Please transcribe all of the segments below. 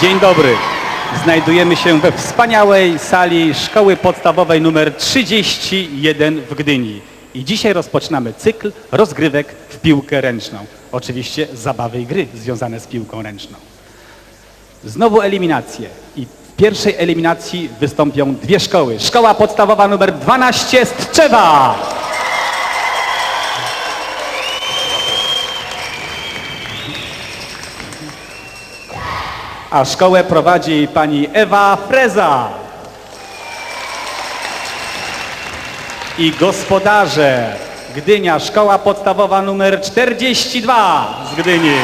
Dzień dobry. Znajdujemy się we wspaniałej sali Szkoły Podstawowej nr 31 w Gdyni. I dzisiaj rozpoczynamy cykl rozgrywek w piłkę ręczną. Oczywiście zabawy i gry związane z piłką ręczną. Znowu eliminacje. I w pierwszej eliminacji wystąpią dwie szkoły. Szkoła podstawowa nr 12 z A szkołę prowadzi pani Ewa Freza. I gospodarze Gdynia, szkoła podstawowa numer 42 z Gdyni.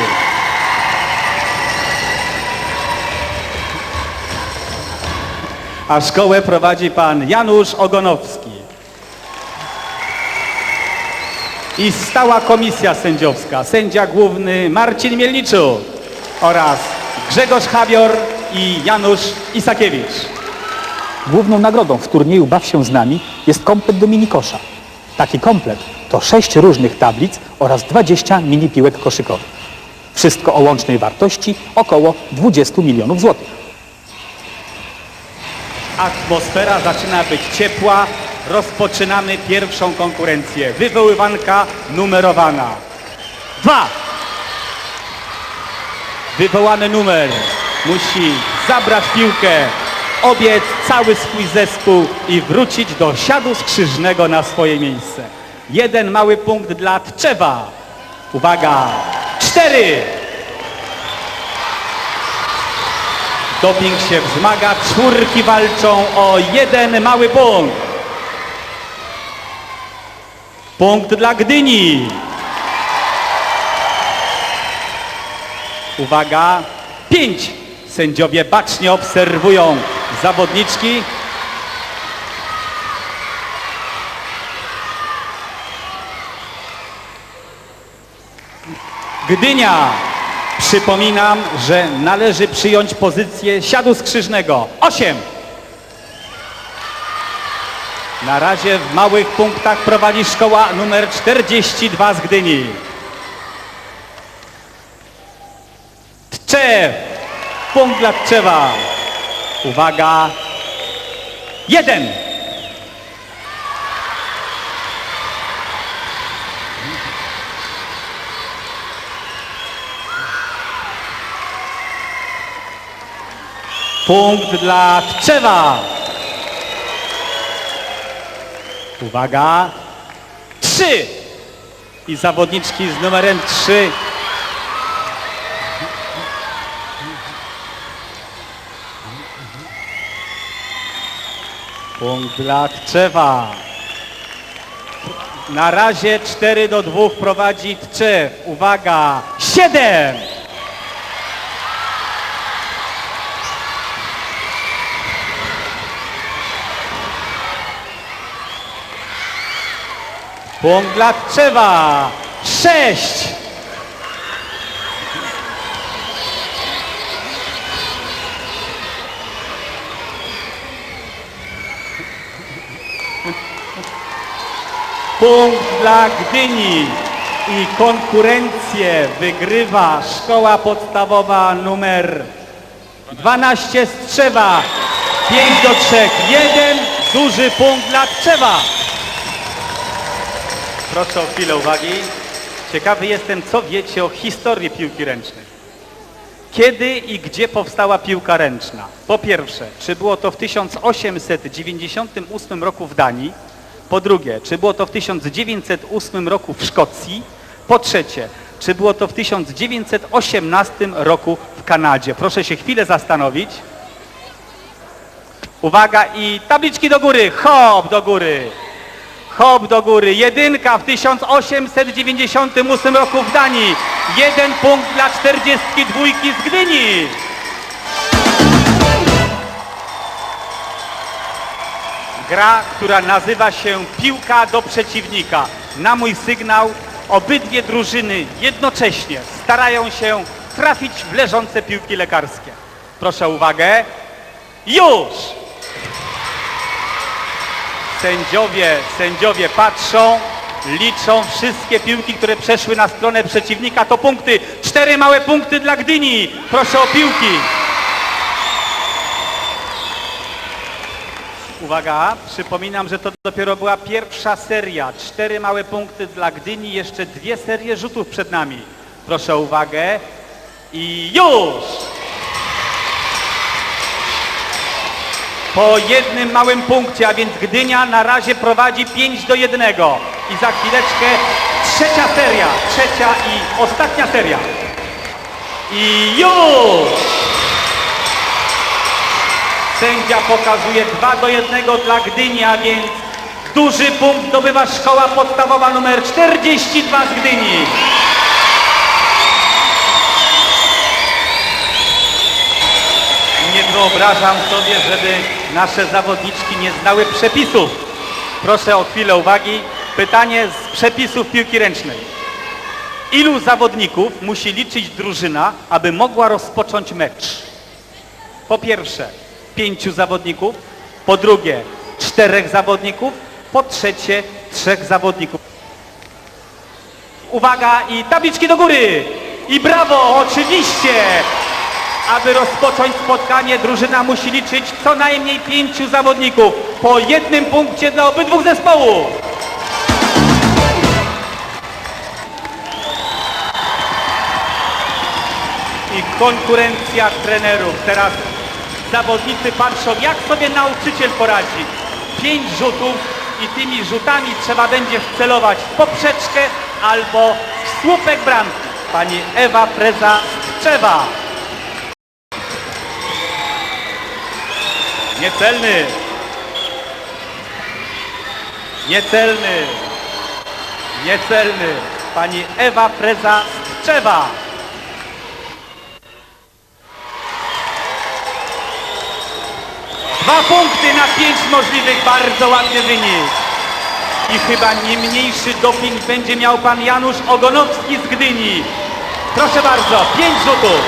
A szkołę prowadzi pan Janusz Ogonowski. I stała komisja sędziowska, sędzia główny Marcin Mielniczuk oraz Grzegorz Habior i Janusz Isakiewicz. Główną nagrodą w turnieju Baw się z nami jest komplet do minikosza. Taki komplet to 6 różnych tablic oraz 20 mini piłek koszykowych. Wszystko o łącznej wartości około 20 milionów złotych. Atmosfera zaczyna być ciepła. Rozpoczynamy pierwszą konkurencję. Wywoływanka numerowana. Dwa. Wywołany numer musi zabrać piłkę, obiec cały swój zespół i wrócić do siadu skrzyżnego na swoje miejsce. Jeden mały punkt dla Tczewa. Uwaga. Cztery. Doping się wzmaga, czwórki walczą o jeden mały punkt. Punkt dla Gdyni. Uwaga, pięć. Sędziowie bacznie obserwują zawodniczki. Gdynia. Przypominam, że należy przyjąć pozycję siadu skrzyżnego. Osiem. Na razie w małych punktach prowadzi szkoła numer 42 z Gdyni. Punkt dla Tczewa. Uwaga. Jeden. Punkt dla Tczewa. Uwaga. Trzy. I zawodniczki z numerem trzy. Punkt dla Tczewa. Na razie 4 do 2 prowadzi Tczew. Uwaga. 7. Punkt dla Tczewa. 6. Punkt dla Gdyni i konkurencję wygrywa szkoła podstawowa numer 12 Strzewa. 5 do 3. Jeden duży punkt dla Trzewa. Proszę o chwilę uwagi. Ciekawy jestem, co wiecie o historii piłki ręcznej. Kiedy i gdzie powstała piłka ręczna? Po pierwsze, czy było to w 1898 roku w Danii? Po drugie, czy było to w 1908 roku w Szkocji? Po trzecie, czy było to w 1918 roku w Kanadzie? Proszę się chwilę zastanowić. Uwaga i tabliczki do góry, hop do góry. Hop do góry. Jedynka w 1898 roku w Danii. Jeden punkt dla 42 z Gdyni. Gra, która nazywa się piłka do przeciwnika. Na mój sygnał obydwie drużyny jednocześnie starają się trafić w leżące piłki lekarskie. Proszę uwagę. Już! Sędziowie, sędziowie patrzą, liczą wszystkie piłki, które przeszły na stronę przeciwnika. To punkty. Cztery małe punkty dla Gdyni. Proszę o piłki. Uwaga, przypominam, że to dopiero była pierwsza seria. Cztery małe punkty dla Gdyni, jeszcze dwie serie rzutów przed nami. Proszę o uwagę. I już! Po jednym małym punkcie, a więc Gdynia na razie prowadzi 5 do 1. I za chwileczkę trzecia seria, trzecia i ostatnia seria. I już! Sędzia pokazuje 2 do 1 dla Gdyni, a więc duży punkt zdobywa szkoła podstawowa numer 42 z Gdyni. Nie wyobrażam sobie, żeby nasze zawodniczki nie znały przepisów. Proszę o chwilę uwagi. Pytanie z przepisów piłki ręcznej. Ilu zawodników musi liczyć drużyna, aby mogła rozpocząć mecz? Po pierwsze, pięciu zawodników. Po drugie, czterech zawodników. Po trzecie, trzech zawodników. Uwaga i tabliczki do góry! I brawo, oczywiście! Aby rozpocząć spotkanie, drużyna musi liczyć co najmniej pięciu zawodników. Po jednym punkcie dla obydwu zespołów. I konkurencja trenerów. Teraz zawodnicy patrzą, jak sobie nauczyciel poradzi. Pięć rzutów i tymi rzutami trzeba będzie wcelować w poprzeczkę albo w słupek bramki. Pani Ewa Preza Strzewa. Niecelny. Niecelny. Niecelny. Pani Ewa Preza Strzewa. Dwa punkty na pięć możliwych, bardzo ładny wynik. I chyba nie mniejszy doping będzie miał pan Janusz Ogonowski z Gdyni. Proszę bardzo, pięć rzutów.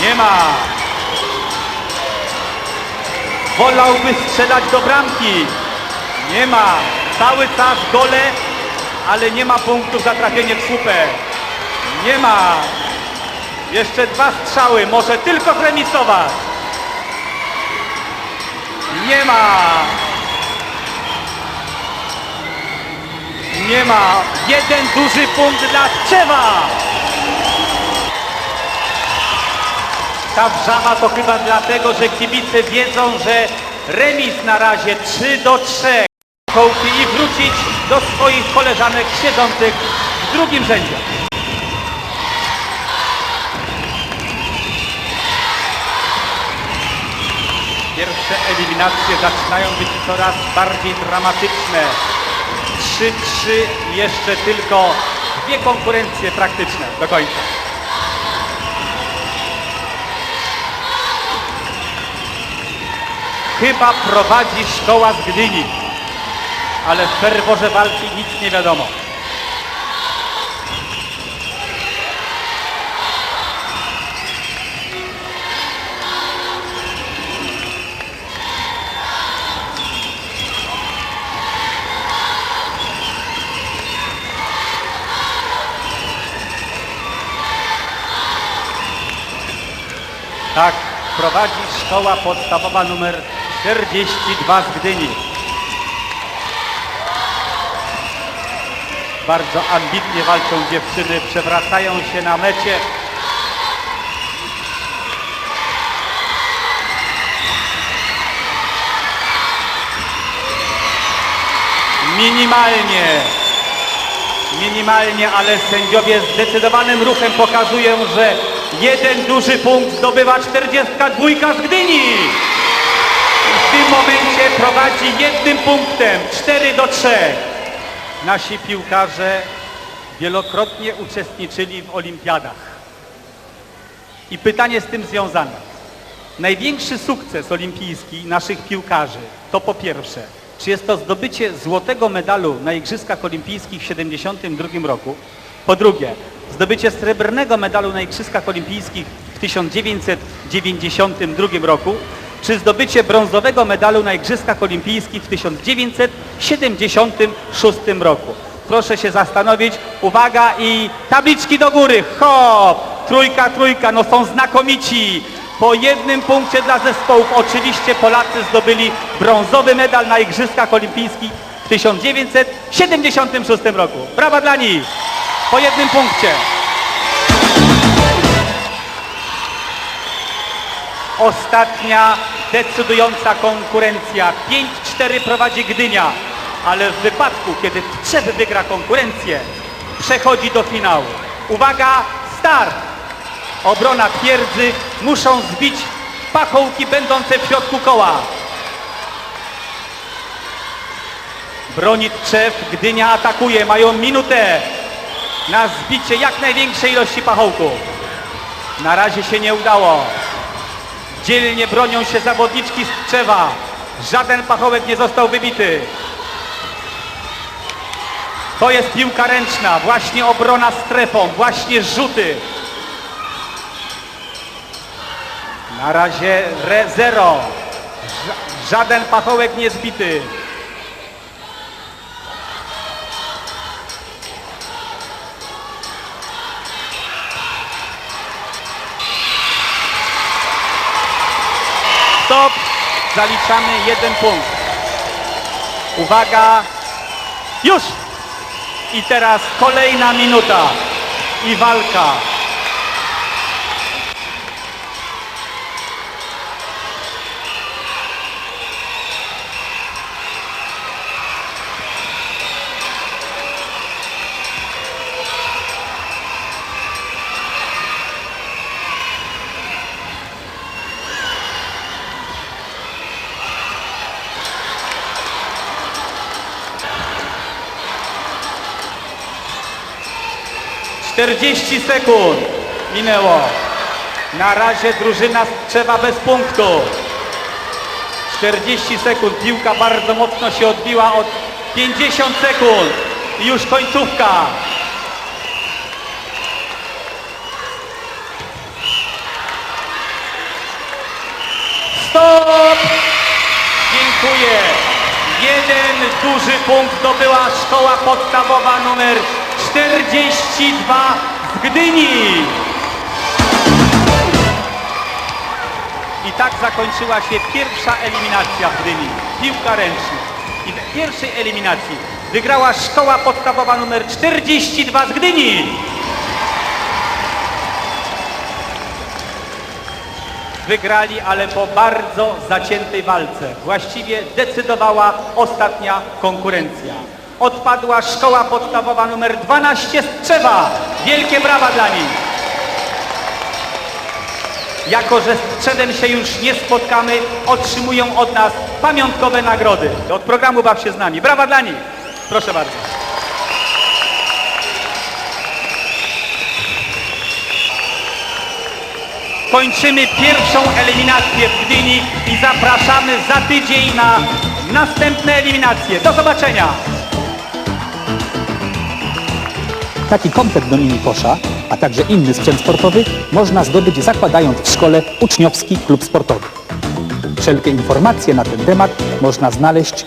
Nie ma. Wolałby strzelać do bramki. Nie ma. Cały czas gole, ale nie ma punktów za trafienie w słupek. Nie ma. Jeszcze dwa strzały, może tylko zremisować. Nie ma. Nie ma. Jeden duży punkt dla Trzewa. Ta wrzawa to chyba dlatego, że kibice wiedzą, że remis na razie 3 do 3. Kołki i wrócić do swoich koleżanek siedzących w drugim rzędzie. Pierwsze eliminacje zaczynają być coraz bardziej dramatyczne. 3-3 jeszcze tylko dwie konkurencje praktyczne do końca. Chyba prowadzi szkoła z Gdyni, ale w ferworze walki nic nie wiadomo. Tak, prowadzi szkoła podstawowa numer 42 z Gdyni. Bardzo ambitnie walczą dziewczyny, przewracają się na mecie. Minimalnie, minimalnie, ale sędziowie zdecydowanym ruchem pokazują, że jeden duży punkt zdobywa 42 z Gdyni. W tym momencie prowadzi jednym punktem, 4 do 3. Nasi piłkarze wielokrotnie uczestniczyli w olimpiadach. I pytanie z tym związane. Największy sukces olimpijski naszych piłkarzy to po pierwsze, czy jest to zdobycie złotego medalu na Igrzyskach Olimpijskich w 1972 roku? Po drugie, zdobycie srebrnego medalu na Igrzyskach Olimpijskich w 1992 roku? Czy zdobycie brązowego medalu na Igrzyskach Olimpijskich w 1976 roku? Proszę się zastanowić. Uwaga i tabliczki do góry. Hop! Trójka, trójka. No są znakomici. Po jednym punkcie dla zespołów. Oczywiście Polacy zdobyli brązowy medal na Igrzyskach Olimpijskich w 1976 roku. Brawa dla nich! Po jednym punkcie. Ostatnia decydująca konkurencja. 5-4 prowadzi Gdynia, ale w wypadku, kiedy Tczew wygra konkurencję, przechodzi do finału. Uwaga, start! Obrona twierdzy muszą zbić pachołki będące w środku koła. Broni Tczew, Gdynia atakuje, mają minutę na zbicie jak największej ilości pachołków. Na razie się nie udało. Dzielnie bronią się zawodniczki z Tczewa. Żaden pachołek nie został wybity. To jest piłka ręczna, właśnie obrona strefą, właśnie rzuty. Na razie re zero. Ża- żaden pachołek nie zbity. Zaliczamy jeden punkt. Uwaga. Już. I teraz kolejna minuta. I walka. Czterdzieści sekund minęło. Na razie drużyna z Tczewa bez punktu. 40 sekund. Piłka bardzo mocno się odbiła od 50 sekund. Już końcówka. Stop! Dziękuję. Jeden duży punkt zdobyła szkoła podstawowa numer 42 z Gdyni. I tak zakończyła się pierwsza eliminacja w Gdyni. Piłka ręczna. I w pierwszej eliminacji wygrała szkoła podstawowa numer 42 z Gdyni. Wygrali, ale po bardzo zaciętej walce. Właściwie decydowała ostatnia konkurencja. Odpadła szkoła podstawowa numer 12 z Tczewa. Wielkie brawa dla nich. Jako, że z Tczewem się już nie spotkamy, otrzymują od nas pamiątkowe nagrody. Od programu Baw się z nami. Brawa dla nich. Proszę bardzo. Kończymy pierwszą eliminację w Gdyni i zapraszamy za tydzień na następne eliminacje. Do zobaczenia! Taki komplet do mini kosza, a także inny sprzęt sportowy można zdobyć zakładając w szkole uczniowski klub sportowy. Wszelkie informacje na ten temat można znaleźć